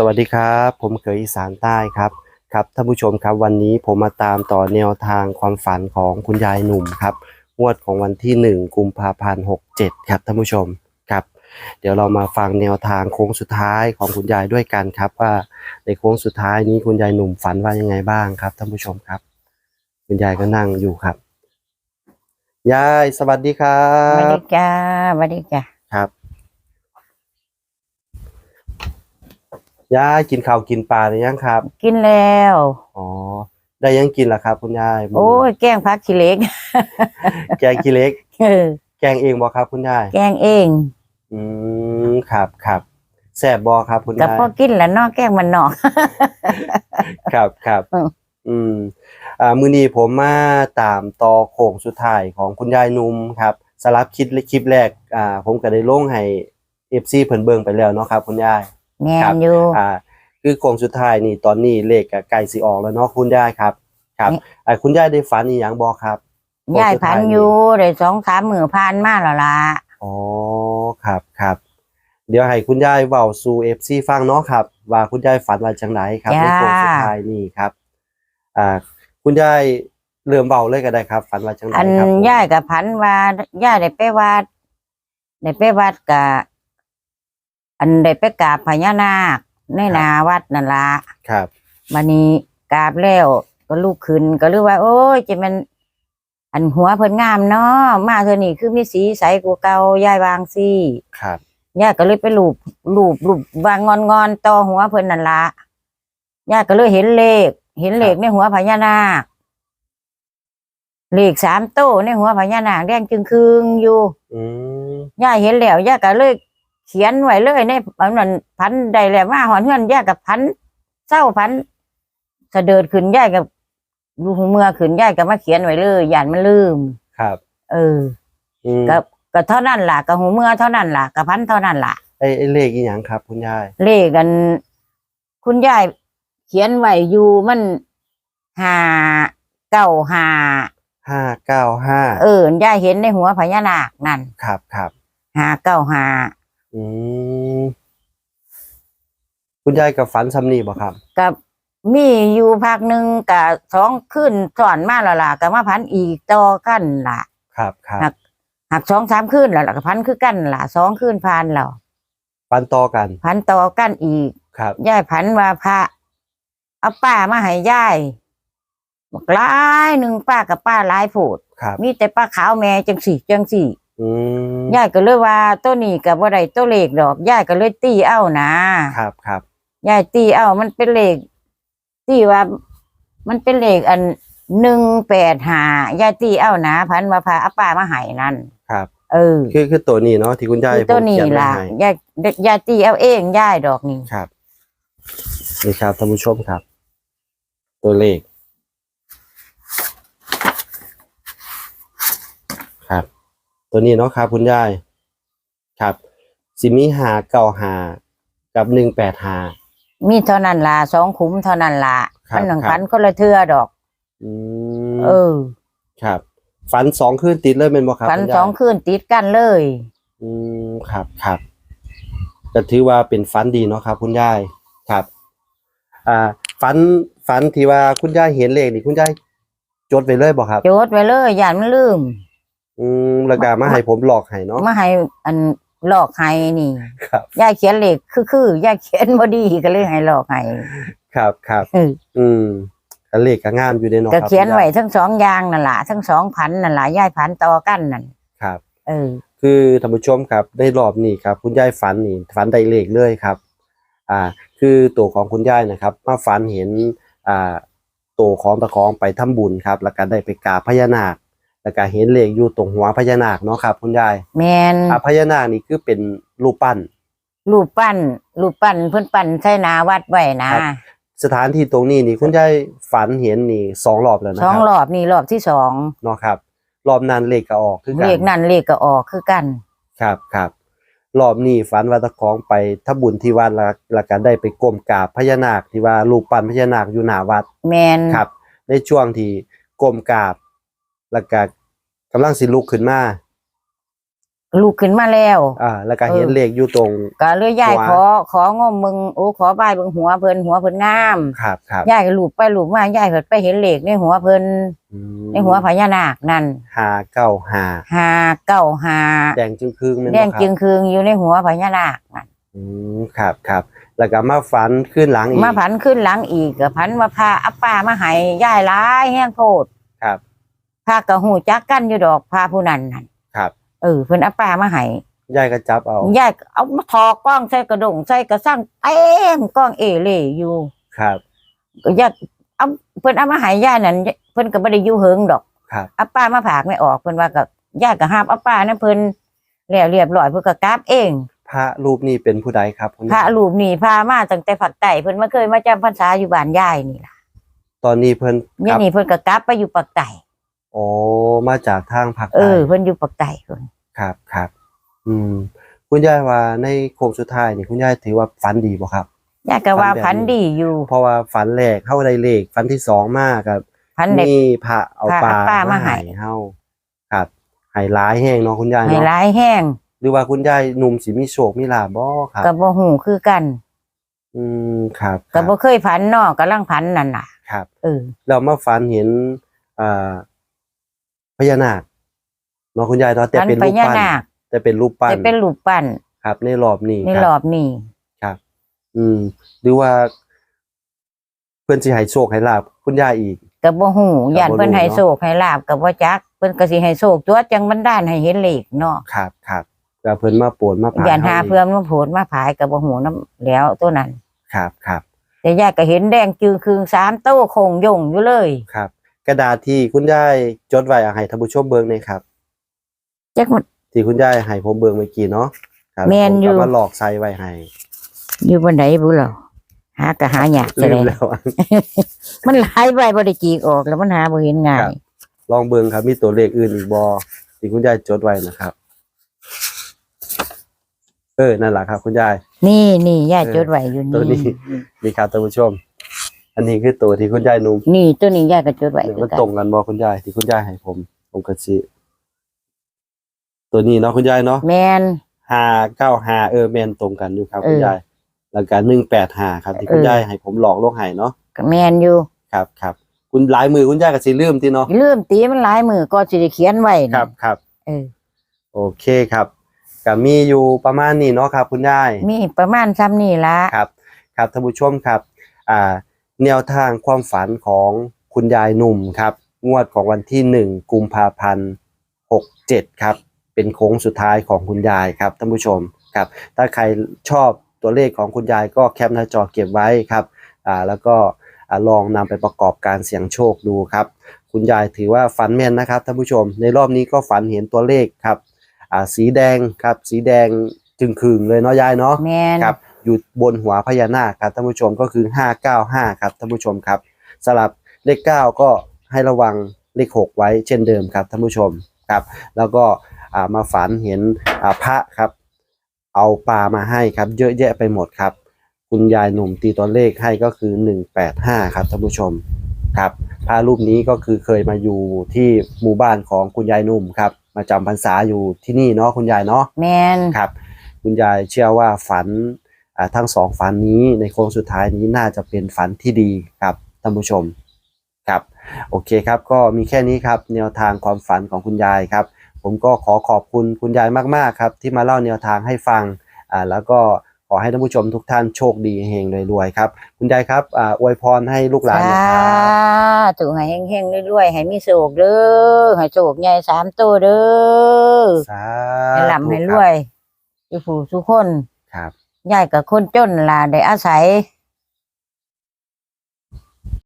สวัสดีครับ ผมเขยอีสานใต้ครับครับท่านผู้ชมครับวันนี้ผมมาตามต่อแนวทางความฝันของคุณยายหนุ่มครับงวดของวันที่ 1 กุมภาพันธ์67 ครับท่านผู้ชมครับ เดี๋ยวเรามาฟังแนวทางโค้งสุดท้ายของคุณยายด้วยกันครับ ว่าในโค้งสุดท้ายนี้คุณยายหนุ่มฝันว่ายังไงบ้างครับท่านผู้ชมครับ คุณยายก็นั่งอยู่ครับ ยายสวัสดีครัสวัสบ ดีจ้าสวัสดีจ้าครับ ยายกินข้าวกินปลาหรือยังครับ กินแล้ว อ๋อ ได้ยังกินแล้วครับ คุณยายโอ้ยแกงพักขี้เหล็ก แกงขี้เหล็กเออแกงเองบ่ครับ คุณยาย แกงเอง อืมครับครับแซ่บบ่ครับคุณกับยายพ่อกินแล้วเนอกแกงมันนอกครับครับอืมอืมอ่ามื้อนี้ผมมาตามต่อโค้งสุดท้ายของคุณยายนุ่มครับสลับคลิปคลิปแรกอ่าผมก็ได้ลงให้ FC เพิ่นเบิ่งไปแล้วเนาะครับ คุณยาย แม่ครับนอยู่อ่าคือโค้งสุดท้ายนี่ตอนนี้เลขก็ใกล้สิออกแล้วเนาะคุณยายครับ ครับนี่อ่าคุณยายได้ฝันอีหยังบ่ครับยายพันอยู่ได้สองสามมือผ่านมาแล้วล่ะอ๋อครับครับ เดี๋ยวให้คุณยายเว้าสู่ FC ฟังเนาะครับ ว่าคุณยายฝันว่าจังไดครับในจ้าโค้งสุดท้ายนี่ครับ อ่า คุณยายเริ่มเว้าเลยก็ได้ครับ ฝันว่าจังไดอันครับผมยายกับพันว่าย่ายได้ไปวัดได้ไปวัดกับ อันได้ไปกราบพญานาคในนาวัดนั่นละครับบันนี้กราบแล้วก็ลุกขึ้นก็รู้ว่า โอ้ยจะมัน อันหัวเพิ่นงามเนาะมาเธอนี่คือมีสีใสกว่าเก่ายายวางสิครับย่าก็เลยไปลูบลูบลูบวางงอนงอนต่อหัวเพิ่นนั่นละย่าก็เลยเห็นเลข เห็นเลขในหัวพญานาคเลขสามโต้ในหัวพญานาคแดงจึงคืงอยู่อืมย่าเห็นแล้วย่าก็เลย เขียนไว้เลยในอันนั้นพันใดแล้วมาหอนเฮือนย่ากับพันเศร้าพันเสดิดขึ้นย่ากับดูหูเมื่อขึ้นย่าก็มาเขียนไว้เลยย่านมันลืม ครับ เอออืมก็ก็เท่านั้นล่ะกับหูเมื่อเท่านั้นล่ะกับพันเท่านั้นล่ะ ไอ้ไอ้เลขอีหยังครับ คุณยาย เลขกัน คุณยายเขียนไว้อยู่มันห้าเก้าห้าห้าเก้าห้าเออยายเห็นในหัวพญานาคนั่นครับครับห้าเก้าห้า อืมคุณยายกับฝันซ้ำนี่บ่ครับ กับมีอยู่ภาคหนึ่งกับสองขึ้นสอนมาแล้วล่ะกับมาพันอีกต่อกันล่ะ ครับครับครับหักสองสามขึ้นแล้วล่ะกับพันคือกันล่ะสองขึ้นพันแล้วฝันต่อกัน พันต่อกันอีกครับ ยายพันว่าพระเอาป้ามาให้ยายบอกหลายหนึ่งป้ากับป้าหลายโผดครับ มีแต่ป้าขาวแม่จังสี่จังสี่ อืมยายก็เลยว่าตัวนี้กับว่าไรตัวเลขดอกยายก็เลยตีเอานะครับครับยายตีเอามันเป็นเลขตีว่า มันเป็นเลขอันหนึ่งแปดหายายตีเอานะพันว่าพาอาป้ามาให้นั่นครับ เออคือคือตัวนี้เนาะที่คุณยายคือตัวนี้ผมเขียไว้ล่ะให้ยายยายตีเอาเองยายดอกนี่ครับนี่ครับท่านผู้ชมครับ ตัวเลข ครับ ตัวนี้เนาะครับคุณยายครับสิมีหาเก่าหากับหนึ่งแปดหา มีเท่านั้นล่ะสองขุมเท่านั้นล่ะครับพันหนึ่งครับ พันก็ละเทือดอก อืมเออครับ ฝันสองคืนติดเลยเป็นบ่ครับพันคุณยายสองคืนติดกันเลย อืมครับครับก็ถือว่าเป็นฝันดีเนาะครับ คุณยายครับ อ่าฝันฝันที่ว่าคุณยายเห็นเลขนี่คุณยายจดไว้เลยบ่ครับ โจทย์ไว้เลยอย่ามันลืม อืมแล้วก็มาให้ผมหลอกให้เนาะมาให้อันหลอกให้นี่ครับยายเขียนเลขคือคือยายเขียนบ่ดีก็เลยให้หลอกให้ครับครับเอออืมก็เลขก็งามอยู่เด้เนาะคก็รับเขียนไว้คุณทั้งสองอย่างนั่นล่ะทั้งสองพันนั่นล่ะยายพันต่อกันนั่นครับเออคือท่านผู้ชมครับได้รอบนี้ครับ คุณยายฝันนี่ฝันได้เลขเลยครับ อ่า คือตัวของคุณยายนะครับ มาฝันเห็นอ่าตัวของตะของไปทำบุญครับ แล้วก็ได้ไปกราบพญานาค แล้วก็เห็นเลขอยู่ตรงหัวพญานาคเนาะครับ คุณยายแมนอ่าพญานาคนี่คือเป็นรูปปั้น รูปปั้น รูปปั้นเพิ่นปั้นใส่หนาวัดไว้นะครับ สถานที่ตรงนี้นี่คุณยายฝันเห็นนี่สองรอบแล้วนะสคองรับรอบนี่รอบที่สองเนาะครับ รอบนั้นเลขก็ออกคือกัเลนขนั่นเลขก็ออกคือกัน ครับครับรอบนี้ฝันว่าตะของไปทำบุญที่วัดแล้วแล้วก็ได้ไปก้มกราบพญานาคที่ว่ารูปปั้นพญานาคอยู่หน้าวัด แมนครับในช่วงที่ก้มกราบแล้วก็ กำลังสิลุกขึ้นมาลูกขึ้นมาแล้ว อ่า แล้วก็เห็นเออเลขอยู่ตรง ก็เลยยายหัวขอ ของมมึงโอ้ขอบายเบิ่งหัวเพิ่นหัวเพิ่นงามครับครับยายก็ลูบไปลูบมายายก็ไปเห็นเลขในหัวเพิ่นอืมในหัวพญานาคนั่นห้าเก้าห้าห้าเก้าห้าแดงจึงครึ่งแม่นบ่แดงครับจึงคืงอยู่ในหัวพญานาคนั่นอืมครับครับแล้วก็มาฝันขึ้นหลังอีกมาผันขึ้นหลังอีกก็ผันมาพาอัปป้ามาให้ยายหลายแห้งโพดครับ พากระหูจักกันอยู่ดอกพาผู้นั้นนั่นครับ เออเพิ่นอัปป้ามาให้ยายก็จับเอายายเอามาถอกกล้องใส่กระดงใส่กระสั่งเต็มกล้องเอเล่อยู่ครับก็ยายเอาเพิ่นเอามาให้ยายนั่นเพิ่นก็บ่ได้อยู่เฮิงดอกครับอัปป้ามาผากไม่ออกเพิ่นว่าก็ยายก็ห้ามอัปป้านะเพิ่นแล้วเรียบร้อยเพิ่นก็กราบเอง พระรูปนี้เป็นผู้ใดครับคุณพระยายรูปนี่พามาตั้งแต่ผักไต่เพิ่นมาเคยมาจำพรรษาอยู่บ้านยายนี่ล่ะตอนนี้เพิ่นเนี่กยลับนี่เพิ่นก็กลับไปอยู่ปักไต่ โอ้มาจากทางภาคเอใต้อเพิ่นอยู่ปักไต่เพิ่นครับครับอืม คุณยายว่าในโค้งสุดท้ายนี่คุณยายถือว่าฝันดีบ่ครับ ยายก็ว่าฝันแบบนี้พันดีอยู่เพราะว่าฝันแรกเข้าได้เลขฝันที่สองมากครับ พันได้มีพระเอาพระปลาเอาปลามาให้ เฮาครับให้ร้ายแห้งเนาะคุณยายให้เนาะหลายแห้งหรือว่าคุณยายหนุ่มสิมีโชคมีลาภบ่ครับ ก็บ่ฮู้คือกันอืมครับคก็รับบ่เคยพันเนาะกำลังพันนั่นน่ะ ครับ เออ เรามาฝันเห็นอ่า พญานาคเนาะคุณยายเนาะแต่พันเป็นพรูปญาปั้นนาคแต่เป็นรูปปั้นจะเป็นรูปปั้นครับ ในรอบนี้ในครรัอบบนี้ครับ อืม หรือว่า เพื่อนสิให้โชคให้ลาบคุณยายอีกก็บ่ฮู้ก็บ่ย่านเพิ่นรู้ให้เนาะโชคให้ลาบก็บ่จัก เพิ่นก็สิให้โชคตัวจังบันดาลให้เห็นเลขเนาะครับครับก็เพิ่นมาโปรดมาผ่าย่านหาให้เพื่อนมาโผดมาผายก็บ่ฮู้นํแล้วตัวนั้น ครับครับแต่ยายก็เห็นแดงจือคืงสามโต้โคงยงอยู่เลยครับ กระดาษที่คุณยายจดไว้เอาให้ท่านผู้ชมเบิ่งหน่อยครับ จักมันที่คุณยายให้ผมเบิ่งเมื่อกี้เนาะครับแม่นผมอยู่ก็มาหลอกใส่ไว้ให้อยู่บนไหนบุเหรอหาก็หายากจะลืเลมยแล้วมันหลายใบบ่ได้จีกออกแล้วมันหาบ่เห็นง่าครัยบลองเบิ่งครับมีตัวเลขอื่นอีกบ่ที่คุณยายจดไว้นะครับ เออนั่นแหละครับ คุณยาย นี่นี่ยายเออจดไว้อยู่ตัวนี้ นี่นี่ครับท่านผู้ชม อันนี้คือตัวที่คุณยายนุ่มนี่ตัวนี้ยายก็จดไว้เนี่ยคือมันกัตรงกันบ่คุณยายที่คุณยายให้ผม ผมก็สิตัวนี้เนาะคุณยายเนาะแมนห้าเก้าห้าเออแม่นตรงกันอยู่ครับเออคุณยายแล้วก็หนึ่งแปดห้าครับ ที่คุณเออยายให้ผมหลอกลวงให้เนาะก็แมนอยู่ครับครับคุณหลายมือคุณยายก็สิลืมที่เนาะลืมตีมันหลายมือก็สิได้เขียนไว้นะครับครับเออโอเคครับก็มีอยู่ประมาณนี้เนาะครับ คุณยายมีประมาณซ้ำนี่ละครับ ครับท่านผู้ชมครับ อ่า แนวทางความฝันของคุณยายหนุ่มครับ งวดของวันที่หนึ่งกุมภาพันธ์หกเจ็ดครับ เป็นโค้งสุดท้ายของคุณยายครับท่านผู้ชมครับ ถ้าใครชอบตัวเลขของคุณยายก็แคปหน้าจอเก็บไว้ครับอ่าแล้วก็อ่าลองนำไปประกอบการเสี่ยงโชคดูครับ คุณยายถือว่าฝันแม่นนะครับท่านผู้ชม ในรอบนี้ก็ฝันเห็นตัวเลขครับอ่าสีแดงครับ สีแดงจึงคืงเลยเนาะยายเนาะแมนครับ อยู่บนหัวพญานาคครับท่านผู้ชมก็คือ 595 ครับท่านผู้ชมครับสลับเลข 9 ก็ให้ระวังเลข 6 ไว้เช่นเดิมครับท่านผู้ชมครับ แล้วก็อ่ามาฝันเห็นอ่าพระครับ เอาปลามาให้ครับ เยอะแยะไปหมดครับ คุณยายหนุ่มตีตัวเลขให้ก็คือ 185 ครับท่านผู้ชมครับพระรูปนี้ก็คือเคยมาอยู่ที่หมู่บ้านของคุณยายหนุ่มครับ มาจำพรรษาอยู่ที่นี่เนาะคุณยายเนาะแมนครับ คุณยายเชื่อว่าฝันอ่า ทั้งสองฝันนี้ในโค้งสุดท้ายนี้น่าจะเป็นฝันที่ดีครับท่านผู้ชมครับโอเคครับก็มีแค่นี้ครับแนวทางความฝันของคุณยายครับ ผมก็ขอขอบคุณคุณยายมากๆครับที่มาเล่าแนวทางให้ฟังอ่าแล้วก็ขอให้ท่านผู้ชมทุกท่านโชคดีเฮงๆรวยๆครับ คุณยายครับอ่าอวยพรให้ลูกหลานหนะสาครับธุให้เฮงๆรวยๆให้มีโชคเด้อให้โชคใหญ่สามตัวเด้อสาให้ธุร่ำให้ครบวยทุกผู้ทุกคนครับ ยายกับคนจนล่ะได้อาศัย